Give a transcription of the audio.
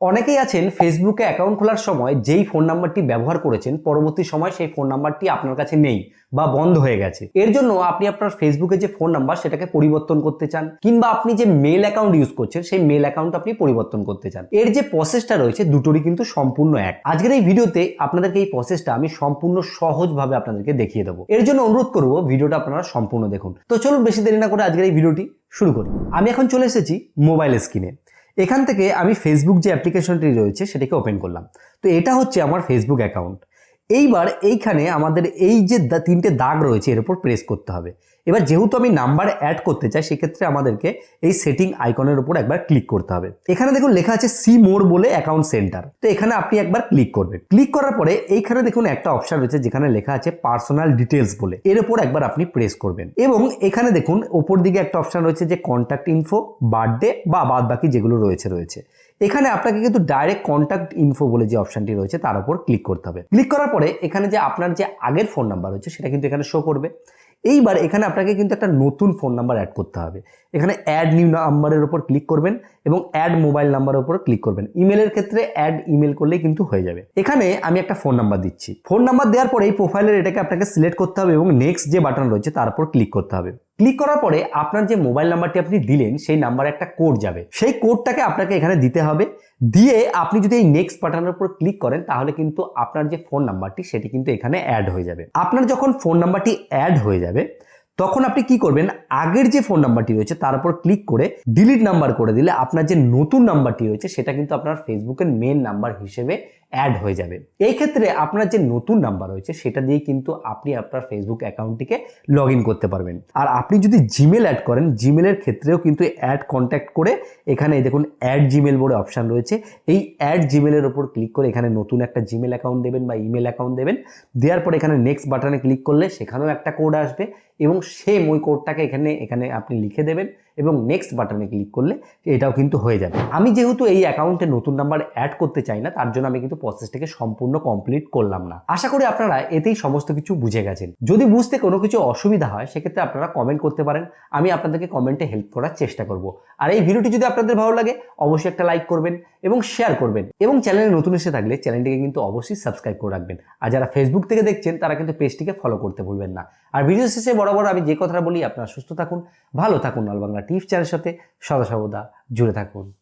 অনেকেই আছেন ফেসবুকে অ্যাকাউন্ট খোলার সময় যেই ফোন নাম্বারটি ব্যবহার করেছেন, পরবর্তী সময় সেই ফোন নাম্বারটি আপনার কাছে নেই বা বন্ধ হয়ে গেছে। এর জন্য আপনি আপনার ফেসবুকে যে ফোন নাম্বার সেটাকে পরিবর্তন করতে চান, কিংবা আপনি যে মেল অ্যাকাউন্ট ইউজ করছেন সেই মেল অ্যাকাউন্ট আপনি পরিবর্তন করতে চান। এর যে প্রসেসটা রয়েছে দুটোরই কিন্তু সম্পূর্ণ এক। আজকের এই ভিডিওতে আপনাদেরকে এই প্রসেসটা আমি সম্পূর্ণ সহজভাবে আপনাদেরকে দেখিয়ে দেবো। এর জন্য অনুরোধ করব ভিডিওটা আপনারা সম্পূর্ণ দেখুন। তো চলুন বেশি দেরি না করে আজকের এই ভিডিওটি শুরু করি। আমি এখন চলে এসেছি মোবাইল স্ক্রিনে এখান থেকে আমি ফেসবুক যে অ্যাপ্লিকেশনটি রয়েছে সেটাকে ওপেন করলাম। তো এটা হচ্ছে আমার ফেসবুক অ্যাকাউন্ট এইবার এইখানে আমাদের এই যে তিনটে দাগ রয়েছে, এর উপর প্রেস করতে হবে। এবার যেহেতু আমি নাম্বার অ্যাড করতে চাই, সেক্ষেত্রে আমাদেরকে এই সেটিং আইকনের উপর একবার ক্লিক করতে হবে। এখানে দেখুন লেখা আছে সি মোর বলে অ্যাকাউন্ট সেন্টার তো এখানে আপনি একবার ক্লিক করবেন। ক্লিক করার পরে এইখানে দেখুন একটা অপশন রয়েছে, যেখানে লেখা আছে পার্সোনাল ডিটেলস বলে। এর উপর একবার আপনি প্রেস করবেন। এবং এখানে দেখুন, ওপর দিকে একটা অপশন রয়েছে যে কন্ট্যাক্ট ইনফো বার্থডে বা বাদ বাকি যেগুলো রয়েছে রয়েছে। এখানে আপনাকে কিন্তু ডাইরেক্ট কন্ট্যাক্ট ইনফো বলে যে অপশনটি রয়েছে, তার উপর ক্লিক করতে হবে। ক্লিক করার পরে এখানে যে আপনার যে আগের ফোন নাম্বার রয়েছে, সেটা কিন্তু এখানে শো করবে। এইবার এখানে আপনাকে কিন্তু একটা নতুন ফোন নাম্বার অ্যাড করতে হবে। এখানে অ্যাড নিউ নাম্বারের উপর ক্লিক করবেন। এবং অ্যাড মোবাইল নাম্বারের উপর ক্লিক করবেন। ইমেলের ক্ষেত্রে অ্যাড ইমেল করলেই কিন্তু হয়ে যাবে। এখানে আমি একটা ফোন নাম্বার দিচ্ছি। ফোন নাম্বার দেওয়ার পরে এই প্রোফাইলের এটাকে আপনাকে সিলেক্ট করতে হবে এবং নেক্সট যে বাটন রয়েছে তার উপর ক্লিক করতে হবে। ক্লিক করার পরে আপনার যে মোবাইল নাম্বারটি আপনি দিলেন, সেই নাম্বারে একটা কোড যাবে। সেই কোডটাকে আপনাকে এখানে দিতে হবে। দিয়ে আপনি যদি এই নেক্সট বাটনের উপর ক্লিক করেন, তাহলে কিন্তু আপনার যে ফোন নাম্বারটি সেটি কিন্তু এখানে অ্যাড হয়ে যাবে। আপনার যখন ফোন নাম্বারটি অ্যাড হয়ে যাবে তখন আপনি কি করবেন? আগের যে ফোন নাম্বারটি রয়েছে, তার উপর ক্লিক করে ডিলিট নাম্বার করে দিলে আপনার যে নতুন নাম্বারটি রয়েছে, সেটা কিন্তু আপনার ফেসবুকের মেন নাম্বার হিসেবে অ্যাড হয়ে যাবে। এই ক্ষেত্রে আপনার যে নতুন নাম্বার রয়েছে, সেটা দিয়ে কিন্তু আপনি আপনার ফেসবুক অ্যাকাউন্টটিকে লগ ইন করতে পারবেন। আর আপনি যদি জিমেল অ্যাড করেন জিমেলের ক্ষেত্রেও কিন্তু অ্যাড কন্ট্যাক্ট করে এখানে দেখুন অ্যাড জিমেল বলে অপশান রয়েছে। এই অ্যাড জিমেলের ওপর ক্লিক করে এখানে নতুন একটা জিমেল অ্যাকাউন্ট দেবেন বা ইমেল অ্যাকাউন্ট দেবেন। দেওয়ার পর এখানে নেক্সট বাটনে ক্লিক করলে সেখানেও একটা কোড আসবে এবং সেম ওই কোডটাকে এখানে এখানে আপনি লিখে দেবেন। এবং নেক্সট বাটনে ক্লিক করলে এটাও কিন্তু হয়ে যাবে। আমি যেহেতু এই অ্যাকাউন্টে নতুন নাম্বার অ্যাড করতে চাই না, তার জন্য আমি কিন্তু প্রসেসটাকে সম্পূর্ণ কমপ্লিট করলাম না। আশা করি আপনারা এতেই সমস্ত কিছু বুঝে গেছেন। যদি বুঝতে কোনো কিছু অসুবিধা হয়, সেক্ষেত্রে আপনারা কমেন্ট করতে পারেন, আমি আপনাদেরকে কমেন্টে হেল্প করার চেষ্টা করব। আর এই ভিডিওটি যদি আপনাদের ভালো লাগে, অবশ্যই একটা লাইক করবেন এবং শেয়ার করবেন। এবং চ্যানেলে নতুন এসে থাকলে চ্যানেলটিকে কিন্তু অবশ্যই সাবস্ক্রাইব করে রাখবেন। আর যারা ফেসবুক থেকে দেখছেন, তারা কিন্তু পেজটিকে ফলো করতে ভুলবেন না। আর ভিডিও শেষে বরাবর আমি যে কথাটা বলি, আপনারা সুস্থ থাকুন, ভালো থাকুন। অল বাংলা টিভি চ্যানেলের সাথে সদা সর্বদা জুড়ে থাকুন।